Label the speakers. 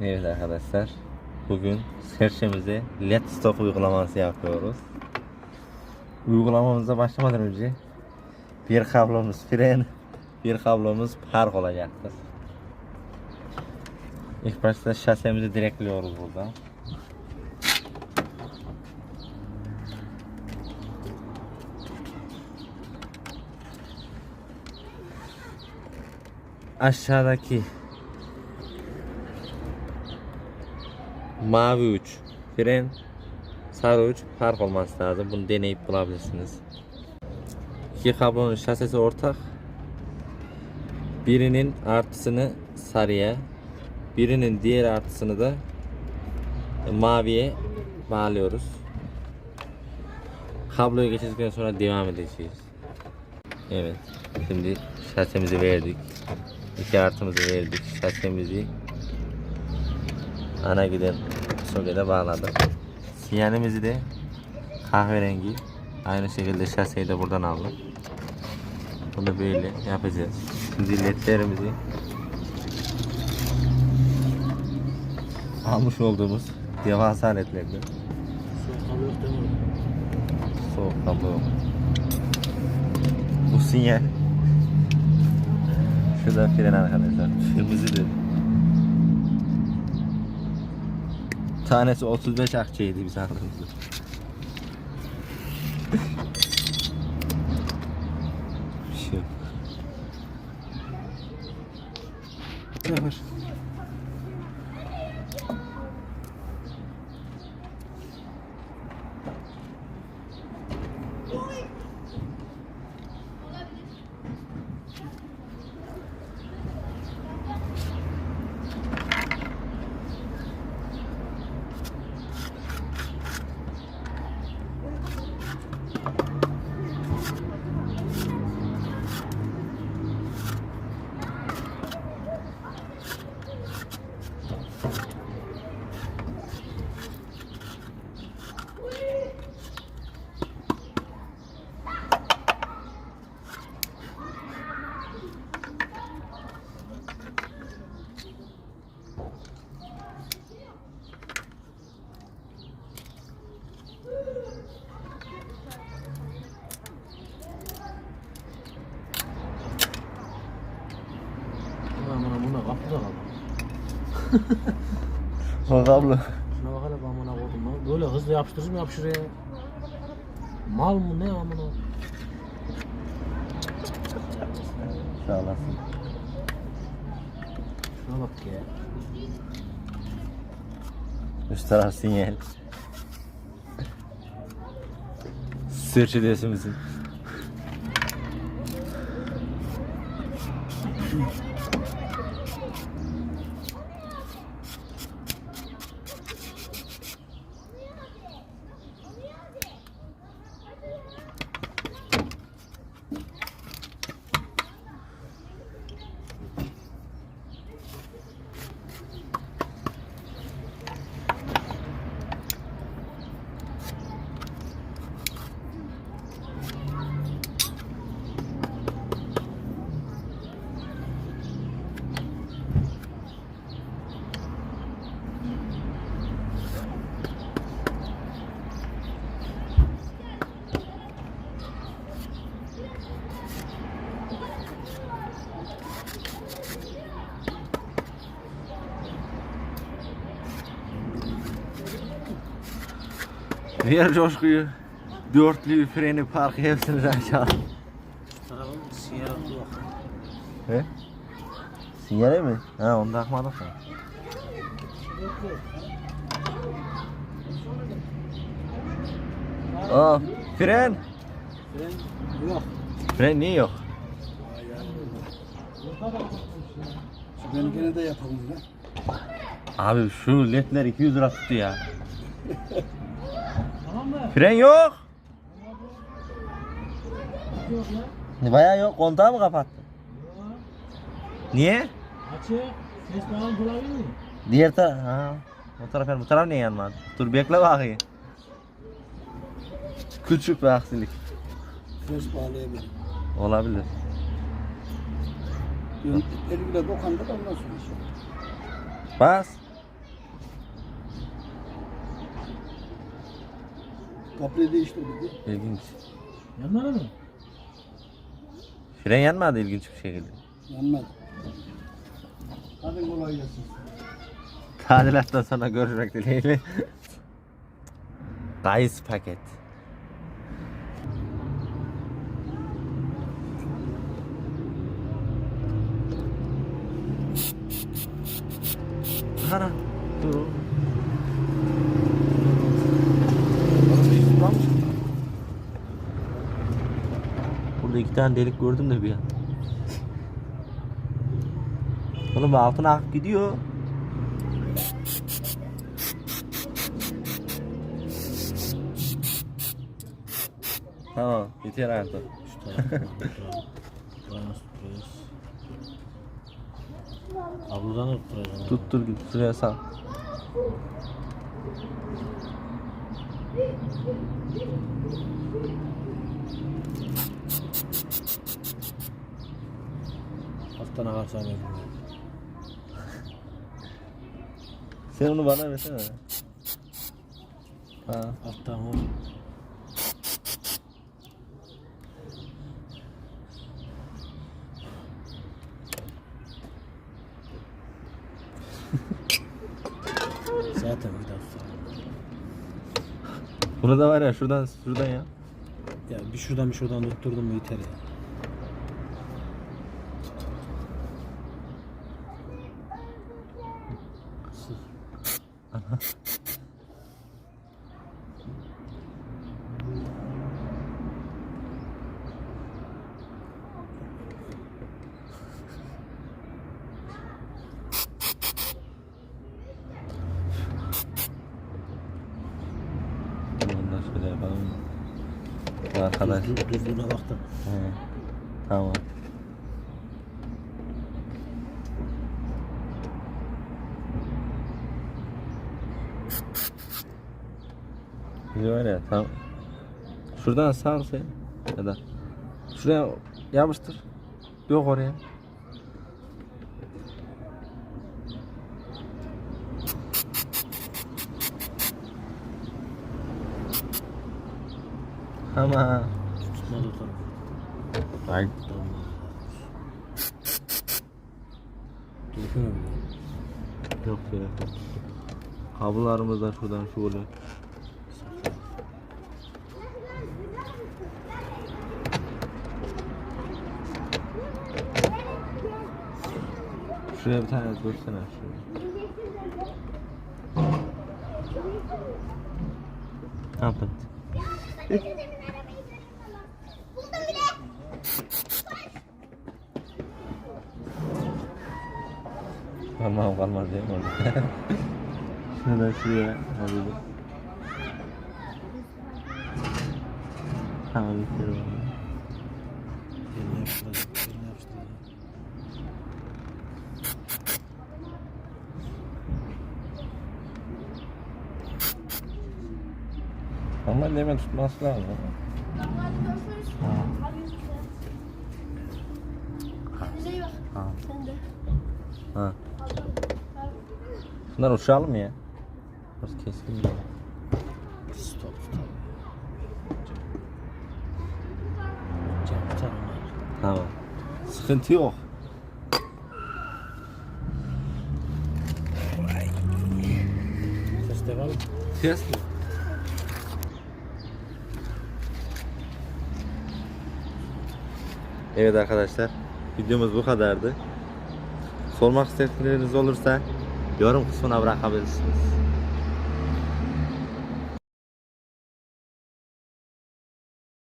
Speaker 1: Evet arkadaşlar. Bugün serçemize LED stop uygulaması yapıyoruz. Uygulamamıza başlamadan önce bir kablomuz fren, bir kablomuz park olacaktır. İlk başta şasemizi direkliyoruz burada. Aşağıdaki mavi uç fren sarı uç park olması lazım. Bunu deneyip bulabilirsiniz. İki kablonun şasisi ortak. Birinin artısını sarıya birinin diğer artısını da maviye bağlıyoruz. Kabloyu geçirdikten sonra devam edeceğiz. Evet şimdi şasemizi verdik. İki artımızı verdik şasemizi ana giden sokete bağladık. Sinyalimizi de kahverengi aynı şekilde şaseyi de buradan aldık. Bunu böyle yapacağız. Şimdi ledlerimizi almış olduğumuz devasa ledlerden
Speaker 2: Soğuk yok.
Speaker 1: Bu sinyal Şurada fren arkadaşlar. Kırmızıdır. Tanesi 35 akçeydi biz aldığımızda. Şu. Yavaş.
Speaker 2: Amına
Speaker 1: O kablo.
Speaker 2: Şuna bak hele amına koydum lan. Böyle hızlı yapıştırır mı yapışır ya? Mal mı ne amına?
Speaker 1: Sağ olasın.
Speaker 2: Şuna bak ya.
Speaker 1: Üst taraf sinyal. Sırç Ver coşkuyu. Dörtlüyü, freni, parkı hepsini aşağı.
Speaker 2: Yok.
Speaker 1: He? Sinyale mi? Ha onu da akmadık mı? Aa, fren.
Speaker 2: Fren yok.
Speaker 1: Fren niye yok?
Speaker 2: Ben gene de yapalım ya.
Speaker 1: Abi şu ledler 200 lira tuttu ya. Fren yok.
Speaker 2: Ya.
Speaker 1: Bayağı yok. Kontağı mı kapattı? Niye?
Speaker 2: Açık. Ses falan bulabilir?
Speaker 1: Diğer taraf. Ha. O taraf yani bu taraf niye yanmadı? Dur bekle bakayım. Küçük bir aksilik.
Speaker 2: Ses bağlayabilirim.
Speaker 1: Olabilir.
Speaker 3: Elimle dokandık ondan sonra şey.
Speaker 1: Bas.
Speaker 3: Kapıyı değiştirdik.
Speaker 1: İlginç.
Speaker 2: Yanmadı mı?
Speaker 1: Fren yanmadı ilginç bir şekilde.
Speaker 3: Yanmadı. Hadi kolay gelsin.
Speaker 1: Tadilattan sonra görüşmek dileğiyle. Dayız paket. Ana dur. oğlum. Oğlum bir su kalmış. Burada iki tane delik gördüm de bir an. Oğlum altına akıp gidiyor. Tamam, yeter artık.
Speaker 2: Kablodan da tutturacağım.
Speaker 1: Tuttur git şuraya sal.
Speaker 2: Alttan akarsa veririm.
Speaker 1: Sen onu bana versene. Ha.
Speaker 2: Alttan o. Zaten bir tutarım.
Speaker 1: Bunu da var ya şuradan şuradan ya.
Speaker 2: Ya bir şuradan bir şuradan tutturdum mu yeter ya.
Speaker 1: Bunu da şöyle yapalım. Arkadaş.
Speaker 2: Baktım.
Speaker 1: He. Tamam. Bir var ya tam şuradan sağ sen ya da şuraya yapıştır. Yok oraya. Ama
Speaker 2: Tutmadı o.
Speaker 1: Ay yok yok. Kablolarımız da şuradan şöyle. Şuraya bir tane dursana şuraya. Ne yaptın? Kalmam kalmaz değil mi orada? Şunu da şuraya alalım. Tamam bitir onu.
Speaker 2: Yerine
Speaker 1: Ama hemen tutması lazım. Ha. Ha. Bunlar uçalım mı ya? Biraz keskin mi?
Speaker 2: Stop stop.
Speaker 1: Tamam. Sıkıntı yok.
Speaker 2: Ses devam.
Speaker 1: Ses Evet arkadaşlar. Videomuz bu kadardı. Sormak istedikleriniz olursa yorum kısmına bırakabilirsiniz.